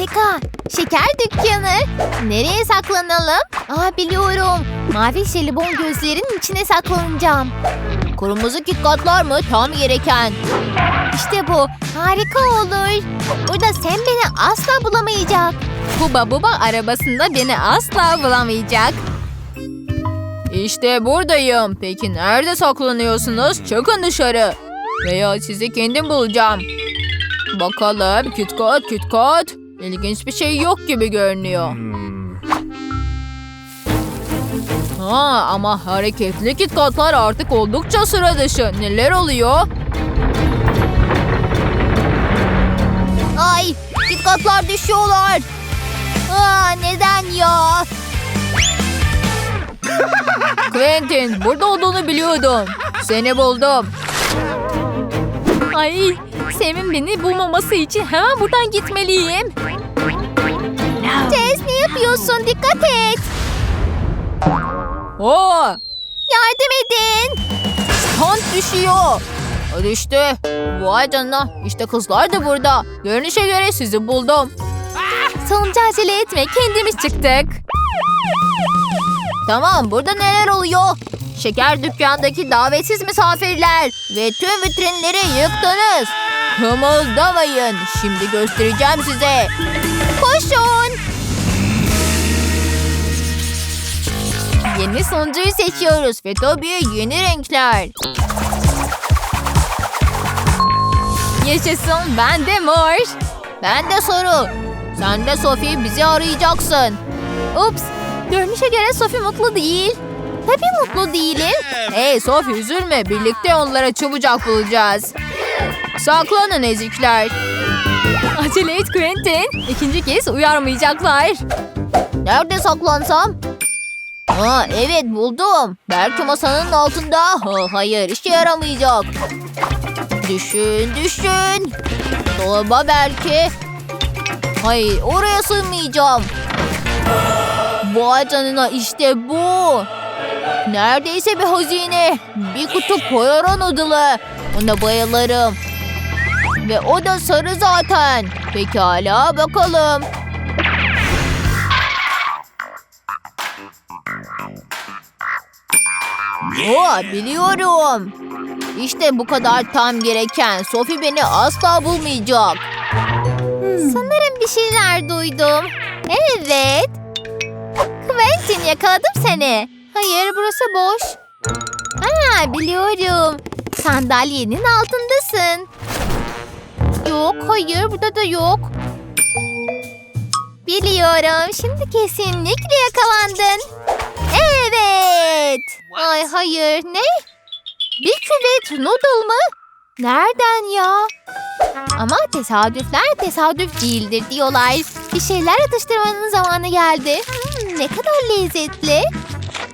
Harika. Şeker dükkanı. Nereye saklanalım? Aa biliyorum. Mavi jelibon gözlerin içine saklanacağım. Kırmızı kitkatlar mı? Tam gereken. İşte bu. Harika olur. Burada sen beni asla bulamayacak. Buba Buba arabasında beni asla bulamayacak. İşte buradayım. Peki nerede saklanıyorsunuz? Çıkın dışarı. Veya sizi kendim bulacağım. Bakalım kütkat kütkat. İlginç bir şey yok gibi görünüyor. Ha ama hareketli kitkatlar artık oldukça sıra dışı. Neler oluyor? Ay dikkatler düşüyorlar. Aa, neden ya? Quentin burada olduğunu biliyordum. Seni buldum. Ay Sem'in beni bulmaması için hemen buradan gitmeliyim. Tez ne yapıyorsun? Dikkat et. Oo, Yardım edin. Stunt düşüyor. O düştü. Vay canına. İşte kızlar da burada. Görünüşe göre sizi buldum. Sonunca acele etme. Kendimiz çıktık. Tamam burada neler oluyor? Şeker dükkandaki davetsiz misafirler ve tüm vitrinleri yıktınız. Kımıldamayın. Şimdi göstereceğim size. Koşun. Yeni sonuncuyu seçiyoruz ve tabii yeni renkler. Yaşasın ben de mor. Ben de soru. Sen de Sophie bizi arayacaksın. Ups. Görünüşe göre Sophie mutlu değil. Tabii mutlu değilim. Hey Sophie üzülme. Birlikte onlara çabucak bulacağız. Saklanın ezikler. Acele et Quentin. İkinci kez uyarmayacaklar. Nerede saklansam? Aa, evet buldum. Belki masanın altında. Ha, hayır işe yaramayacak. Düşün düşün. Dolaba belki. Hayır oraya sığmayacağım. Vay canına işte bu. Neredeyse bir hazine. Bir kutu Poyron noodle'ı. Ona bayılırım. Ve o da sarı zaten. Pekala bakalım. Oo, biliyorum. İşte bu kadar tam gereken. Sophie beni asla bulmayacak. Sanırım bir şeyler duydum. Evet. Quentin yakaladım seni. Hayır burası boş. Aa biliyorum. Sandalyenin altındasın. Yok hayır burada da yok. Biliyorum şimdi kesinlikle yakalandın. Evet. Ay hayır ne? Bir küvet noodle mı? Nereden ya? Ama tesadüfler tesadüf değildir diyorlar. Bir şeyler atıştırmanın zamanı geldi. Hmm, ne kadar lezzetli.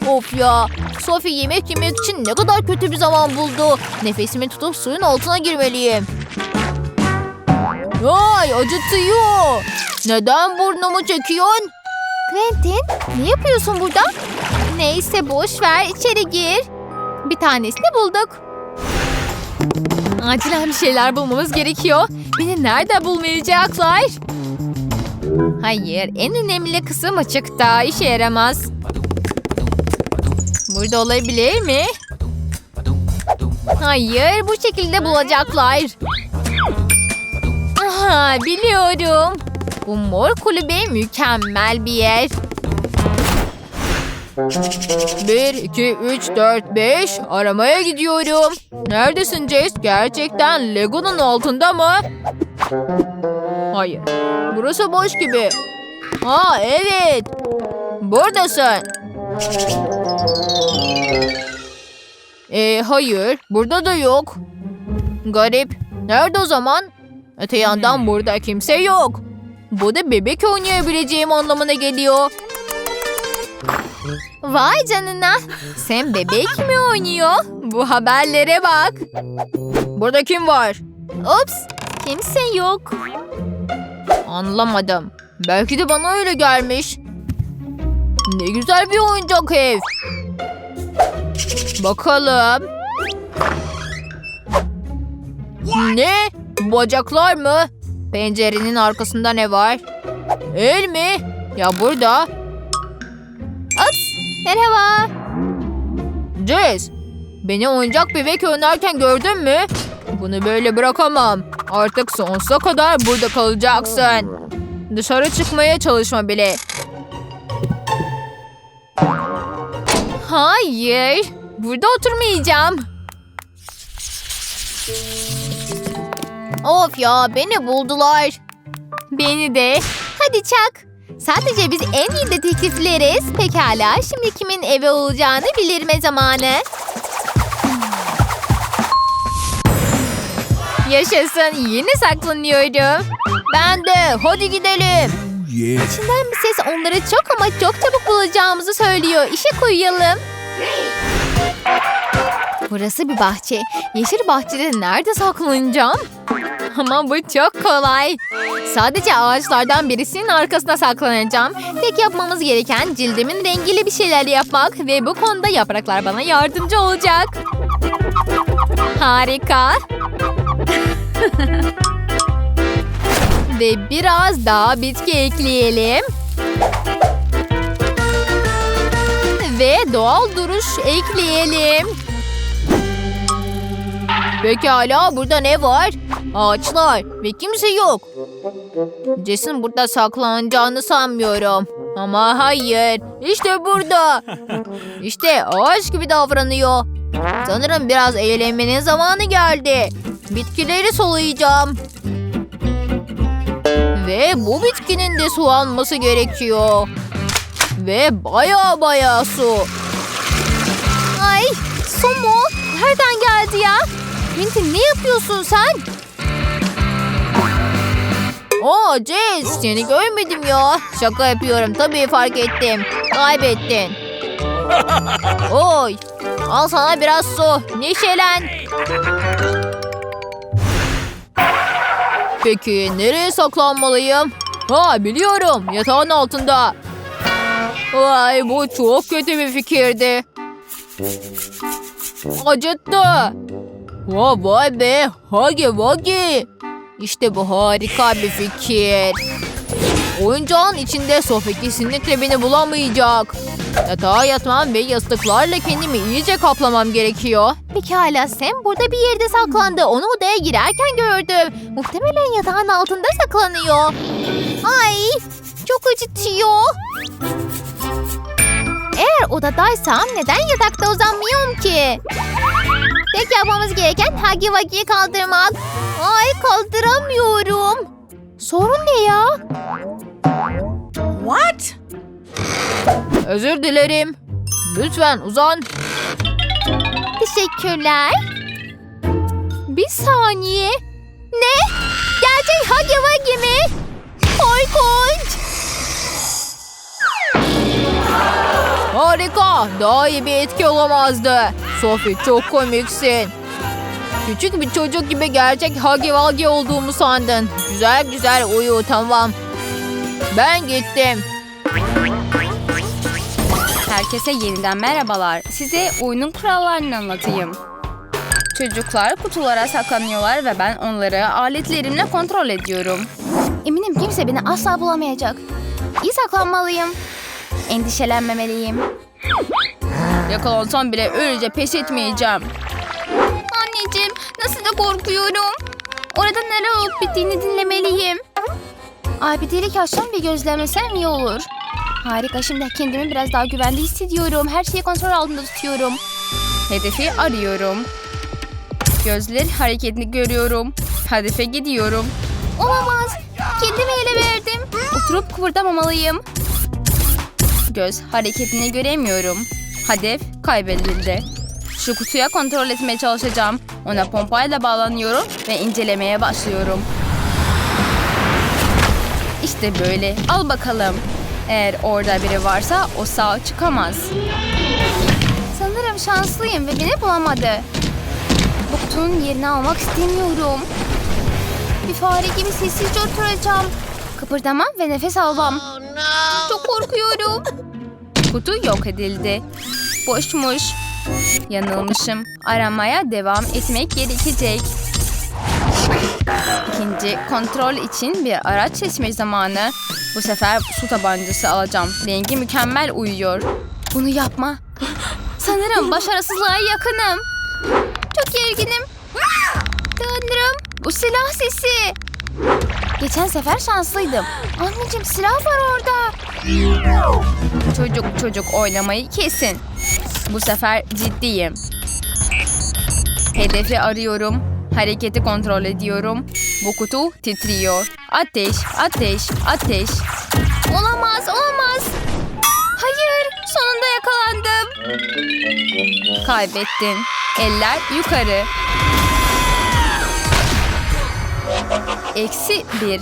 Of ya. Sophie yemek yemek için ne kadar kötü bir zaman buldu. Nefesimi tutup suyun altına girmeliyim. Ay acıtıyor. Neden burnumu çekiyorsun? Quentin ne yapıyorsun burada? Neyse boş ver içeri gir. Bir tanesini bulduk. Acilen bir şeyler bulmamız gerekiyor. Beni nerede bulmayacaklar? Hayır, en önemli kısım açıkta. işe yaramaz. Burada olabilir mi? Hayır, bu şekilde bulacaklar. Aha, biliyorum. Bu mor kulübe mükemmel bir yer. 1, 2, 3, 4, 5. Aramaya gidiyorum. Neredesin Jace? Gerçekten Lego'nun altında mı? Hayır. Burası boş gibi. Ha evet. Buradasın. Ee, hayır. Burada da yok. Garip. Nerede o zaman? Öte yandan burada kimse yok. Bu da bebek oynayabileceğim anlamına geliyor. Vay canına. Sen bebek mi oynuyor? Bu haberlere bak. Burada kim var? Ups. Kimse yok. Anlamadım. Belki de bana öyle gelmiş. Ne güzel bir oyuncak ev. Bakalım. Ne? Bacaklar mı? Pencerenin arkasında ne var? El mi? Ya burada. Ops, merhaba. Jess, beni oyuncak bebek oynarken gördün mü? Bunu böyle bırakamam. Artık sonsuza kadar burada kalacaksın. Dışarı çıkmaya çalışma bile. Hayır, burada oturmayacağım. Of ya, beni buldular. Beni de. Hadi çak. Sadece biz en iyi dedektifleriz. Pekala, şimdi kimin evi olacağını bilirme zamanı. Yaşasın, yine saklanıyorum. Ben de, hadi gidelim. Yeah. İçinden bir ses onları çok ama çok çabuk bulacağımızı söylüyor. İşe koyalım. Burası bir bahçe. Yeşil bahçede nerede saklanacağım? Ama bu çok kolay. Sadece ağaçlardan birisinin arkasına saklanacağım. Tek yapmamız gereken cildimin rengiyle bir şeyler yapmak ve bu konuda yapraklar bana yardımcı olacak. Harika. Ve biraz daha bitki ekleyelim. Ve doğal duruş ekleyelim. Pekala burada ne var? Ağaçlar ve kimse yok. Jess'in burada saklanacağını sanmıyorum. Ama hayır. İşte burada. İşte ağaç gibi davranıyor. Sanırım biraz eğlenmenin zamanı geldi. Bitkileri sulayacağım. Ve bu bitkinin de sulanması gerekiyor. Ve baya baya su. Ay su mu? Nereden geldi ya? Minty ne yapıyorsun sen? Oo Jess seni görmedim ya. Şaka yapıyorum tabii fark ettim. Kaybettin. Oy al sana biraz su. Neşelen. Peki nereye saklanmalıyım? Ha biliyorum yatağın altında. Vay bu çok kötü bir fikirdi. Acıttı. Vay vay be. Hagi vagi. İşte bu harika bir fikir. Oyuncağın içinde Sophie kesinlikle beni bulamayacak. Yatağa yatmam ve yastıklarla kendimi iyice kaplamam gerekiyor. Pekala Sam burada bir yerde saklandı. Onu odaya girerken gördüm. Muhtemelen yatağın altında saklanıyor. Ay çok acıtıyor. Eğer odadaysam neden yatakta uzanmıyorum ki? Tek yapmamız gereken Huggy Wuggy'yi kaldırmak. Ay kaldıramıyorum. Sorun ne ya? Özür dilerim. Lütfen uzan. Teşekkürler. Bir saniye. Ne? Gerçek Huggy Wuggy mi? Korkunç. Harika. Daha iyi bir etki olamazdı. Sophie çok komiksin. Küçük bir çocuk gibi gerçek Huggy Wuggy olduğumu sandın. Güzel güzel uyu tamam. Ben gittim. Herkese yeniden merhabalar. Size oyunun kurallarını anlatayım. Çocuklar kutulara saklanıyorlar ve ben onları aletlerimle kontrol ediyorum. Eminim kimse beni asla bulamayacak. İyi saklanmalıyım. Endişelenmemeliyim. Yakalansam bile öylece pes etmeyeceğim. Anneciğim nasıl da korkuyorum. Orada neler olup bittiğini dinlemeliyim. Ay bir delik açsam ve gözlemesem iyi olur. Harika şimdi kendimi biraz daha güvende hissediyorum. Her şeyi kontrol altında tutuyorum. Hedefi arıyorum. Gözler hareketini görüyorum. Hedefe gidiyorum. Olamaz. Kendimi ele verdim. Oturup kıpırdamamalıyım. Göz hareketini göremiyorum. Hedef kaybedildi. Şu kutuya kontrol etmeye çalışacağım. Ona pompayla bağlanıyorum ve incelemeye başlıyorum. İşte böyle. Al bakalım. Eğer orada biri varsa o sağ çıkamaz. Sanırım şanslıyım ve beni bulamadı. Bu kutunun yerini almak istemiyorum. Bir fare gibi sessizce oturacağım. Kıpırdamam ve nefes almam. Çok korkuyorum. Kutu yok edildi. Boşmuş. Yanılmışım. Aramaya devam etmek gerekecek. İkinci kontrol için bir araç seçme zamanı. Bu sefer su tabancası alacağım. Rengi mükemmel uyuyor. Bunu yapma. Sanırım başarısızlığa yakınım. Çok gerginim. Tanrım bu silah sesi. Geçen sefer şanslıydım. Anneciğim silah var orada. Çocuk çocuk oynamayı kesin. Bu sefer ciddiyim. Hedefi arıyorum. Hareketi kontrol ediyorum. Bu kutu titriyor. Ateş, ateş, ateş. Olamaz, olamaz. Hayır, sonunda yakalandım. Kaybettin. Eller yukarı. Eksi bir.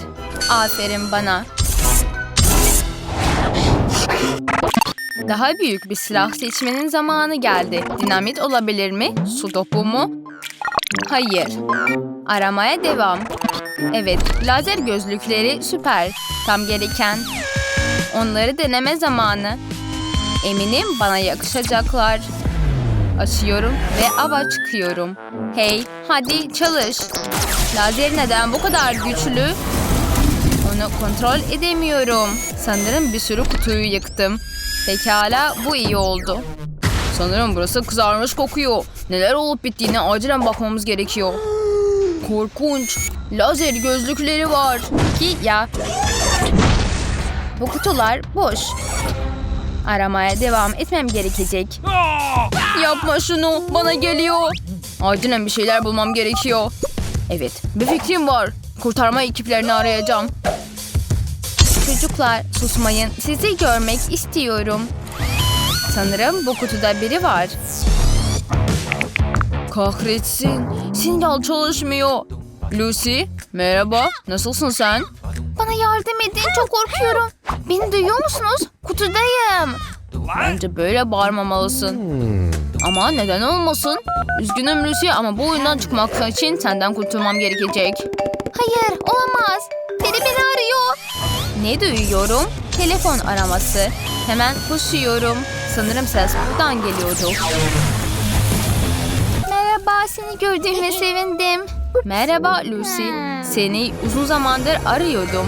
Aferin bana. Daha büyük bir silah seçmenin zamanı geldi. Dinamit olabilir mi? Su topu mu? Hayır. Aramaya devam. Evet, lazer gözlükleri süper. Tam gereken. Onları deneme zamanı. Eminim bana yakışacaklar. Açıyorum ve ava çıkıyorum. Hey, hadi çalış. Lazer neden bu kadar güçlü? Onu kontrol edemiyorum. Sanırım bir sürü kutuyu yıktım. Pekala, bu iyi oldu. Sanırım burası kızarmış kokuyor. Neler olup bittiğine acilen bakmamız gerekiyor. Korkunç. Lazer gözlükleri var. Ki ya. Bu kutular boş. Aramaya devam etmem gerekecek. Yapma şunu. Bana geliyor. Acilen bir şeyler bulmam gerekiyor. Evet, bir fikrim var. Kurtarma ekiplerini arayacağım. Çocuklar susmayın. Sizi görmek istiyorum. Sanırım bu kutuda biri var. Kahretsin. Sinyal çalışmıyor. Lucy, merhaba. Nasılsın sen? Bana yardım edin. Çok korkuyorum. Beni duyuyor musunuz? Kutudayım. Bence böyle bağırmamalısın. Ama neden olmasın? Üzgünüm Lucy ama bu oyundan çıkmak için senden kurtulmam gerekecek. Hayır, olamaz. Biri beni arıyor. Ne duyuyorum? Telefon araması. Hemen koşuyorum. Sanırım ses buradan geliyordu. Merhaba, seni gördüğüme sevindim. Merhaba Lucy. Seni uzun zamandır arıyordum.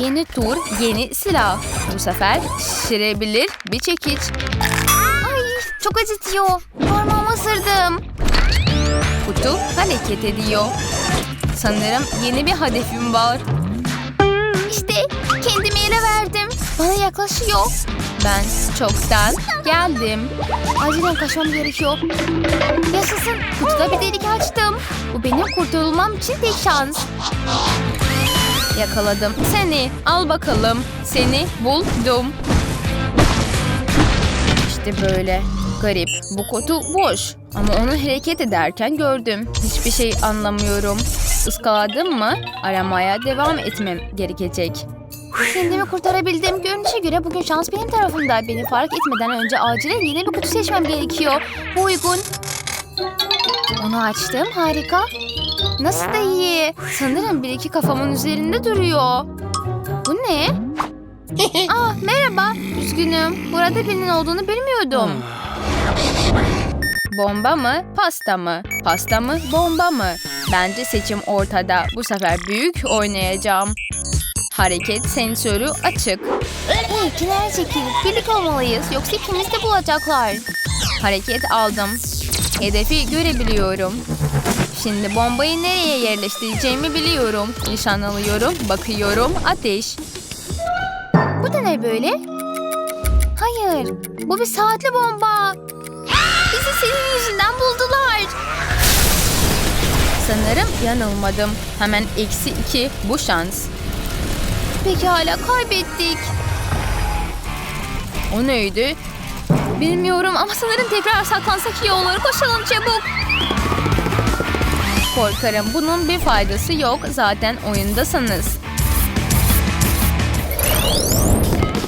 Yeni tur, yeni silah. Bu sefer şişirebilir bir çekiç. Ay, çok acıtıyor. Parmağımı ısırdım. Kutu hareket ediyor. Sanırım yeni bir hedefim var. İşte. Bana yaklaşıyor. Ben çoktan geldim. Acilen kaçmam gerekiyor. Yaşasın. Kutuda bir delik açtım. Bu benim kurtulmam için tek şans. Yakaladım seni. Al bakalım. Seni buldum. İşte böyle. Garip. Bu kutu boş. Ama onu hareket ederken gördüm. Hiçbir şey anlamıyorum. Iskaladım mı aramaya devam etmem gerekecek. Kendimi kurtarabildim. Görünüşe göre bugün şans benim tarafımda. Beni fark etmeden önce acilen yeni bir kutu seçmem gerekiyor. Bu uygun. Onu açtım. Harika. Nasıl da iyi. Sanırım bir iki kafamın üzerinde duruyor. Bu ne? Aa merhaba. Üzgünüm. Burada birinin olduğunu bilmiyordum. Bomba mı, pasta mı? Pasta mı, bomba mı? Bence seçim ortada. Bu sefer büyük oynayacağım. Hareket sensörü açık. Hey, kenara çekil. Birlik olmalıyız. Yoksa ikimiz de bulacaklar. Hareket aldım. Hedefi görebiliyorum. Şimdi bombayı nereye yerleştireceğimi biliyorum. Nişan alıyorum, bakıyorum, ateş. Bu da ne böyle? Hayır, bu bir saatli bomba. Bizi senin yüzünden buldular. Sanırım yanılmadım. Hemen eksi iki bu şans. Peki hala kaybettik. O neydi? Bilmiyorum ama sanırım tekrar saklansak iyi olur. Koşalım çabuk. Korkarım bunun bir faydası yok. Zaten oyundasınız.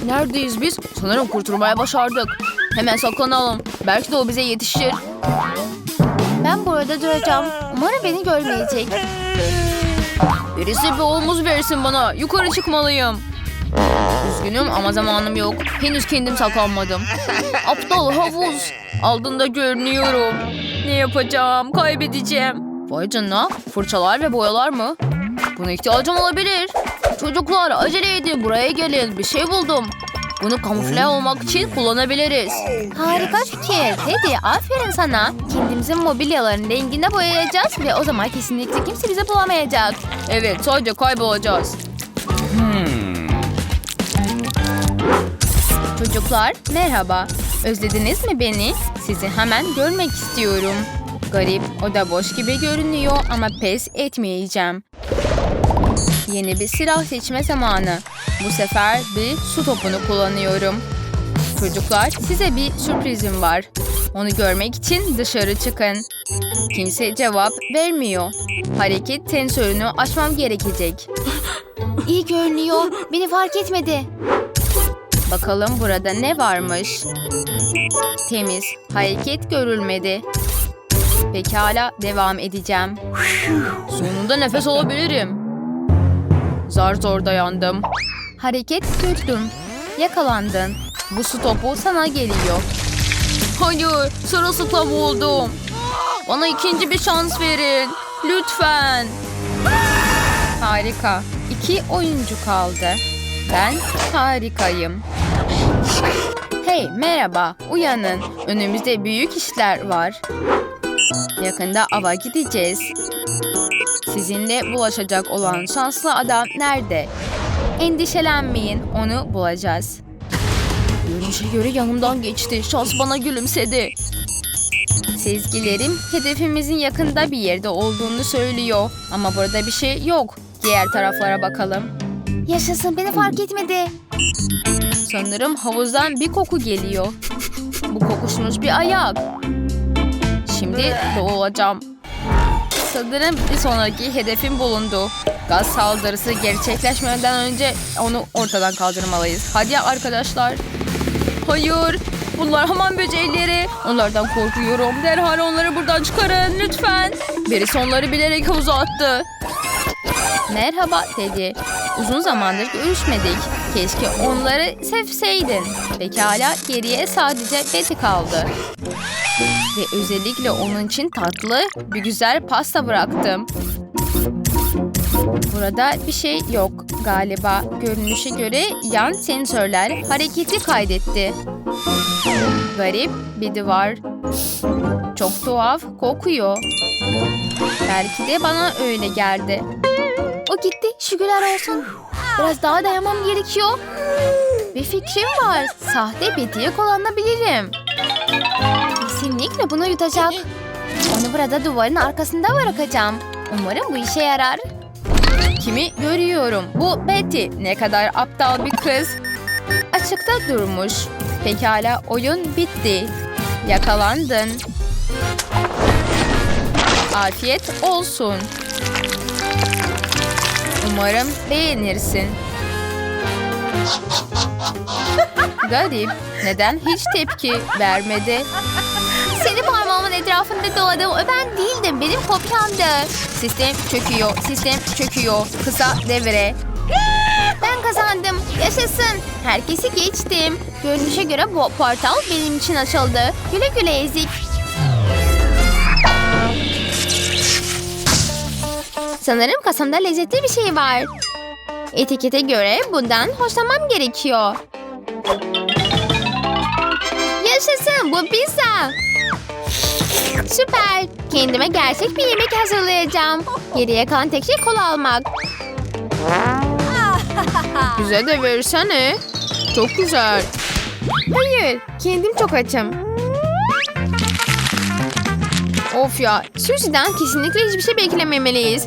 Neredeyiz biz? Sanırım kurtulmaya başardık. Hemen saklanalım. Belki de o bize yetişir. Ben burada duracağım. Umarım beni görmeyecek. Birisi bir omuz versin bana. Yukarı çıkmalıyım. Üzgünüm ama zamanım yok. Henüz kendim saklanmadım. Aptal havuz. Aldığında görünüyorum. Ne yapacağım? Kaybedeceğim. Vay canına. Fırçalar ve boyalar mı? Buna ihtiyacım olabilir. Çocuklar acele edin buraya gelin. Bir şey buldum. Bunu kamufle olmak için kullanabiliriz. Harika fikir. Teddy aferin sana. Kendimizin mobilyaların rengine boyayacağız ve o zaman kesinlikle kimse bizi bulamayacak. Evet sadece kaybolacağız. Çocuklar merhaba. Özlediniz mi beni? Sizi hemen görmek istiyorum. Garip, o da boş gibi görünüyor ama pes etmeyeceğim. Yeni bir silah seçme zamanı. Bu sefer bir su topunu kullanıyorum. Çocuklar size bir sürprizim var. Onu görmek için dışarı çıkın. Kimse cevap vermiyor. Hareket sensörünü açmam gerekecek. İyi görünüyor. Beni fark etmedi. Bakalım burada ne varmış? Temiz. Hareket görülmedi. Pekala devam edeceğim. Sonunda nefes alabilirim. Zar zor dayandım. Hareket gördüm. Yakalandın. Bu su topu sana geliyor. Hayır, sırılsıklam oldum. Bana ikinci bir şans verin. Lütfen. Harika. İki oyuncu kaldı. Ben harikayım. Hey merhaba uyanın. Önümüzde büyük işler var. Yakında ava gideceğiz. Sizinle bulaşacak olan şanslı adam nerede? Endişelenmeyin onu bulacağız. Görünüşe göre yanımdan geçti. Şans bana gülümsedi. Sezgilerim hedefimizin yakında bir yerde olduğunu söylüyor. Ama burada bir şey yok. Diğer taraflara bakalım. Yaşasın beni fark etmedi. Sanırım havuzdan bir koku geliyor. Bu kokuşmuş bir ayak. Şimdi boğulacağım. Sanırım bir sonraki hedefim bulundu. Gaz saldırısı gerçekleşmeden önce onu ortadan kaldırmalıyız. Hadi arkadaşlar. Hayır. Bunlar hamam böcekleri. Onlardan korkuyorum. Derhal onları buradan çıkarın lütfen. Birisi onları bilerek havuza attı. Merhaba Teddy. Uzun zamandır görüşmedik. Keşke onları sevseydin. Pekala geriye sadece Betty kaldı. Ve özellikle onun için tatlı bir güzel pasta bıraktım. Burada bir şey yok galiba. Görünüşe göre yan sensörler hareketi kaydetti. Garip bir duvar. Çok tuhaf kokuyor. Belki de bana öyle geldi. O gitti. Şükürler olsun. Biraz daha dayanmam gerekiyor. Bir fikrim var. Sahte Betty'yi kullanabilirim. Kesinlikle bunu yutacak. Onu burada duvarın arkasında bırakacağım. Umarım bu işe yarar. Kimi görüyorum. Bu Betty. Ne kadar aptal bir kız. Açıkta durmuş. Pekala oyun bitti. Yakalandın. Afiyet olsun. Umarım beğenirsin. Garip. Neden hiç tepki vermedi? Etrafında doladım. O ben değildim. Benim kopyamdı. Sistem çöküyor. Sistem çöküyor. Kısa devre. Ben kazandım. Yaşasın. Herkesi geçtim. Görünüşe göre bu portal benim için açıldı. Güle güle ezik. Sanırım kasamda lezzetli bir şey var. Etikete göre bundan hoşlanmam gerekiyor. Yaşasın bu pizza. Süper. Kendime gerçek bir yemek hazırlayacağım. Geriye kalan tek şey kola almak. Bize de versene. Çok güzel. Hayır, kendim çok açım. Of ya. Susie'den kesinlikle hiçbir şey beklememeliyiz.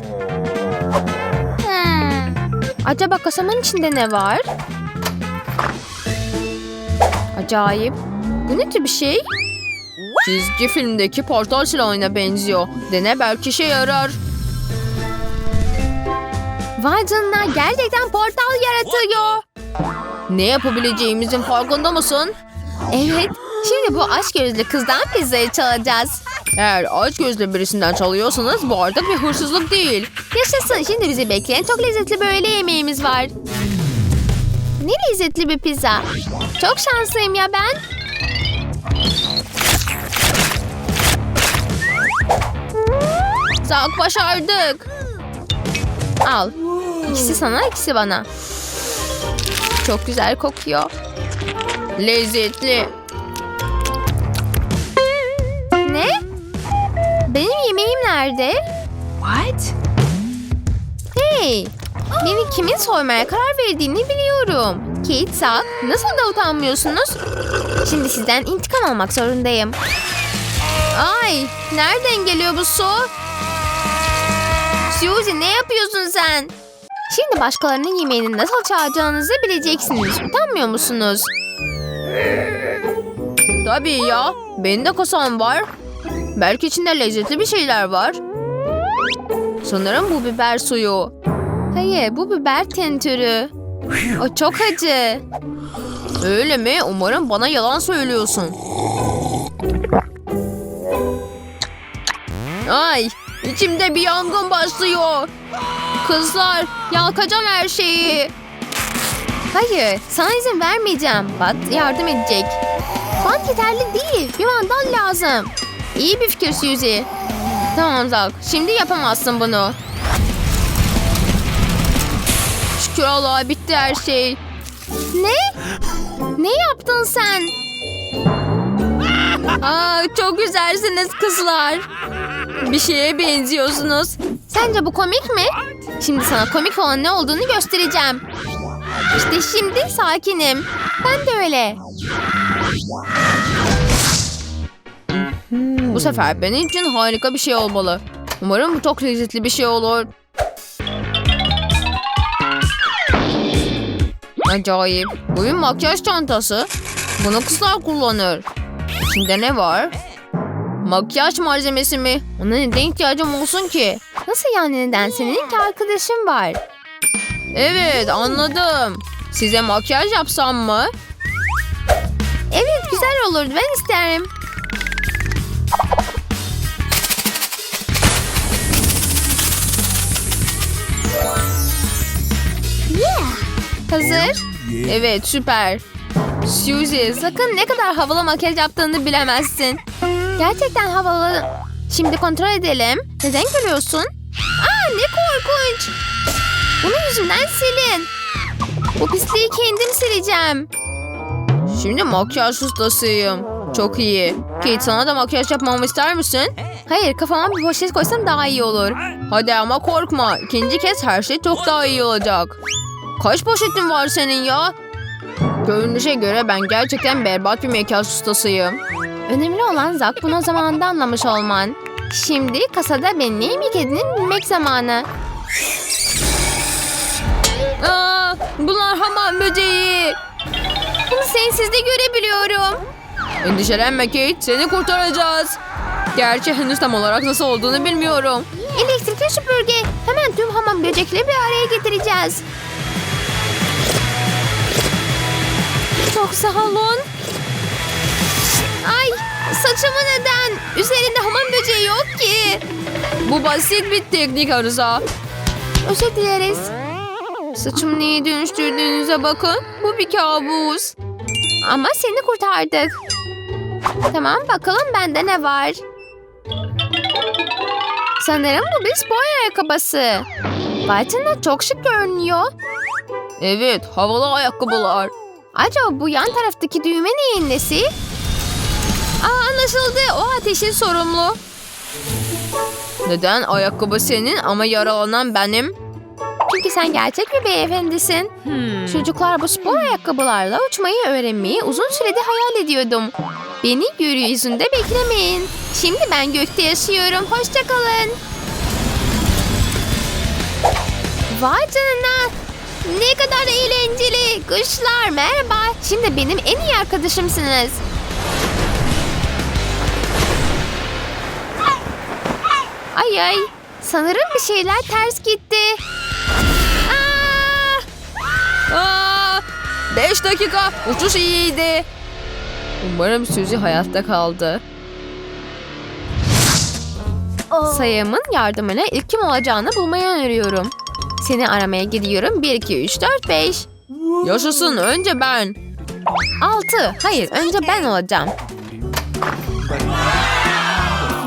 Hmm. Acaba kasamın içinde ne var? Acayip. Bu ne tür bir şey? Çizgi filmdeki portal silahına benziyor. Dene belki işe yarar. Vay canına gerçekten portal yaratıyor. Ne yapabileceğimizin farkında mısın? Evet, şimdi bu aşk gözlü kızdan pizzayı çalacağız. Eğer aç gözlü birisinden çalıyorsanız bu artık bir hırsızlık değil. Yaşasın şimdi bizi bekleyen çok lezzetli bir öğle yemeğimiz var. Ne lezzetli bir pizza. Çok şanslıyım ya ben. Zak başardık. Al. İkisi sana ikisi bana. Çok güzel kokuyor. Lezzetli. Ne? Benim yemeğim nerede? What? Hey! Beni kimin soymaya karar verdiğini biliyorum. Kate, Zak, nasıl da utanmıyorsunuz? Şimdi sizden intikam almak zorundayım. Ay! Nereden geliyor bu su? Suzy ne yapıyorsun sen? Şimdi başkalarının yemeğini nasıl çalacağınızı bileceksiniz. Utanmıyor musunuz? Tabii ya. Benim de kasam var. Belki içinde lezzetli bir şeyler var. Sanırım bu biber suyu. Hayır, bu biber tentürü. O çok acı. Öyle mi? Umarım bana yalan söylüyorsun. Ay, içimde bir yangın başlıyor. Kızlar, yakacağım her şeyi. Hayır, sana izin vermeyeceğim. Bat yardım edecek. Bant yeterli değil. Bir mandal lazım. İyi bir fikir Suzy. Tamam Zak, şimdi yapamazsın bunu. Şükür Allah'a bitti her şey. Ne? Ne yaptın sen? Aa, çok güzelsiniz kızlar. Bir şeye benziyorsunuz. Sence bu komik mi? Şimdi sana komik olan ne olduğunu göstereceğim. İşte şimdi sakinim. Ben de öyle. Bu sefer benim için harika bir şey olmalı. Umarım bu çok lezzetli bir şey olur. Acayip. Bu bir makyaj çantası. Bunu kızlar kullanır. İçinde ne var? Makyaj malzemesi mi? Ona neden ihtiyacım olsun ki? Nasıl yani neden? Senin iki arkadaşın var. Evet anladım. Size makyaj yapsam mı? Evet güzel olurdu ben isterim. Hazır? Evet süper. Suzy sakın ne kadar havalı makyaj yaptığını bilemezsin. Gerçekten havalı. Şimdi kontrol edelim. Neden gülüyorsun? Aa ne korkunç. Bunun yüzünden silin. Bu pisliği kendim sileceğim. Şimdi makyaj ustasıyım. Çok iyi. Kate sana da makyaj yapmamı ister misin? Hayır kafama bir poşet koysam daha iyi olur. Hadi ama korkma. İkinci kez her şey çok daha iyi olacak. Kaç poşetin var senin ya? Görünüşe göre ben gerçekten berbat bir makyaj ustasıyım. Önemli olan Zak bunu zamanında anlamış olman. Şimdi kasada ben neyim yediğini bilmek zamanı. Aa, bunlar hamam böceği. Bunu sensiz de görebiliyorum. Endişelenme Kate, seni kurtaracağız. Gerçi henüz tam olarak nasıl olduğunu bilmiyorum. Elektrikli süpürge. Hemen tüm hamam böcekleri bir araya getireceğiz. Çok sağ olun. Saçımı neden? Üzerinde hamam böceği yok ki. Bu basit bir teknik arıza. Özür dileriz. Saçımı neye dönüştürdüğünüze bakın. Bu bir kabus. Ama seni kurtardık. Tamam bakalım bende ne var. Sanırım bu bir spor ayakkabısı. Baytına çok şık görünüyor. Evet havalı ayakkabılar. Acaba bu yan taraftaki düğme neyin nesi? Anlaşıldı. O ateşin sorumlu. Neden ayakkabı senin ama yaralanan benim? Çünkü sen gerçek bir beyefendisin. Çocuklar bu spor ayakkabılarla uçmayı öğrenmeyi uzun süredir hayal ediyordum. Beni gökyüzünde beklemeyin. Şimdi ben gökte yaşıyorum. Hoşçakalın. Vay canına. Ne kadar eğlenceli. Kuşlar merhaba. Şimdi benim en iyi arkadaşımsınız. Ay ay. Sanırım bir şeyler ters gitti. Aa! Aa! Beş dakika. Uçuş iyiydi. Umarım Suzy hayatta kaldı. Sayımın yardımıyla ilk kim olacağını bulmayı öneriyorum. Seni aramaya gidiyorum. 1, 2, 3, 4, 5. Yaşasın önce ben. 6. Hayır önce ben olacağım.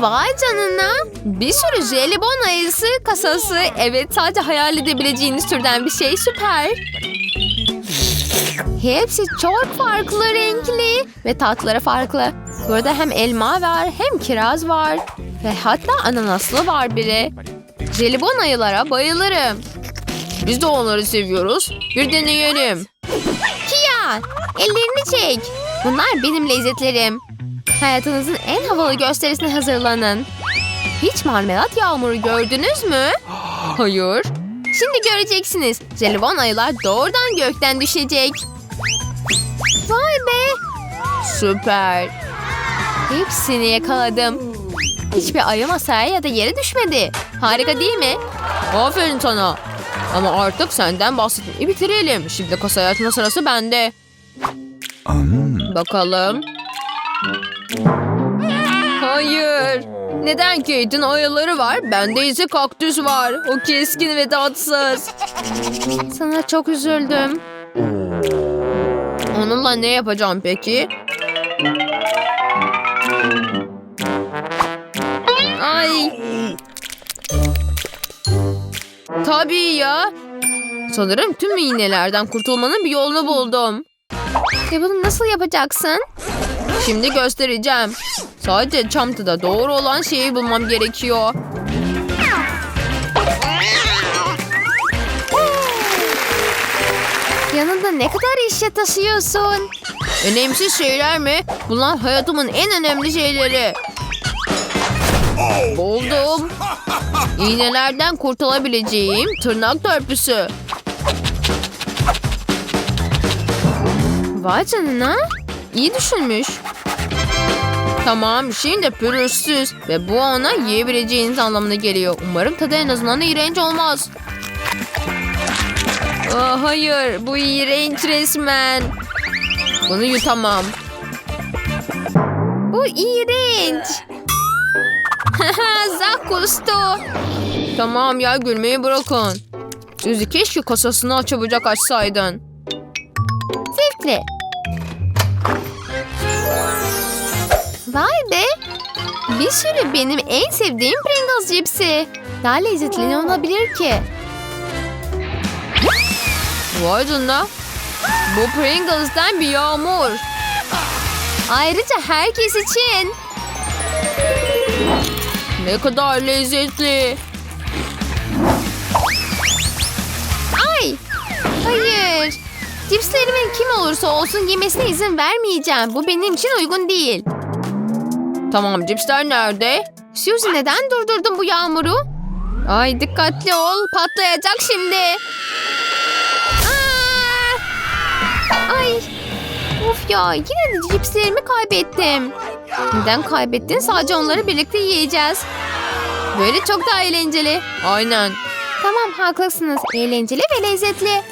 Vay canına. Bir sürü jelibon ayısı kasası. Evet sadece hayal edebileceğiniz türden bir şey süper. Hepsi çok farklı renkli ve tatları farklı. Burada hem elma var hem kiraz var. Ve hatta ananaslı var biri. Jelibon ayılara bayılırım. Biz de onları seviyoruz. Bir deneyelim. Kia, ellerini çek. Bunlar benim lezzetlerim. Hayatınızın en havalı gösterisine hazırlanın. Hiç marmelat yağmuru gördünüz mü? Hayır. Şimdi göreceksiniz. Jelibon ayılar doğrudan gökten düşecek. Vay be. Süper. Hepsini yakaladım. Hiçbir ayı masaya ya da yere düşmedi. Harika değil mi? Aferin sana. Ama artık senden bahsetmeyi bitirelim. Şimdi kasayı açma sırası bende. Bakalım. Neden Kate'in ayıları var? Bende ise kaktüs var. O keskin ve tatsız. Sana çok üzüldüm. Onunla ne yapacağım peki? Ay. Tabii ya. Sanırım tüm iğnelerden kurtulmanın bir yolunu buldum. E bunu nasıl yapacaksın? Şimdi göstereceğim. Sadece çantada doğru olan şeyi bulmam gerekiyor. Yanında ne kadar eşya taşıyorsun? Önemsiz şeyler mi? Bunlar hayatımın en önemli şeyleri. Buldum. İğnelerden kurtulabileceğim tırnak törpüsü. Vay canına. İyi düşünmüş. Tamam şimdi pürüzsüz ve bu ona yiyebileceğiniz anlamına geliyor. Umarım tadı en azından iğrenç olmaz. Aa, hayır bu iğrenç resmen. Bunu yutamam. Bu iğrenç. Zak kustu. Tamam ya gülmeyi bırakın. Suzy keşke kasasını açabilecek açsaydın. Zevkli. Vay be. Bir sürü benim en sevdiğim Pringles cipsi. Daha lezzetli ne olabilir ki? Vay canına. Bu Pringles'ten bir yağmur. Ayrıca herkes için. Ne kadar lezzetli. Ay. Hayır. Cipslerimin kim olursa olsun yemesine izin vermeyeceğim. Bu benim için uygun değil. Tamam cipsler nerede? Suzy neden durdurdun bu yağmuru? Ay dikkatli ol. Patlayacak şimdi. Aa! Ay. Of ya yine de cipslerimi kaybettim. Neden kaybettin? Sadece onları birlikte yiyeceğiz. Böyle çok daha eğlenceli. Aynen. Tamam haklısınız. Eğlenceli ve lezzetli.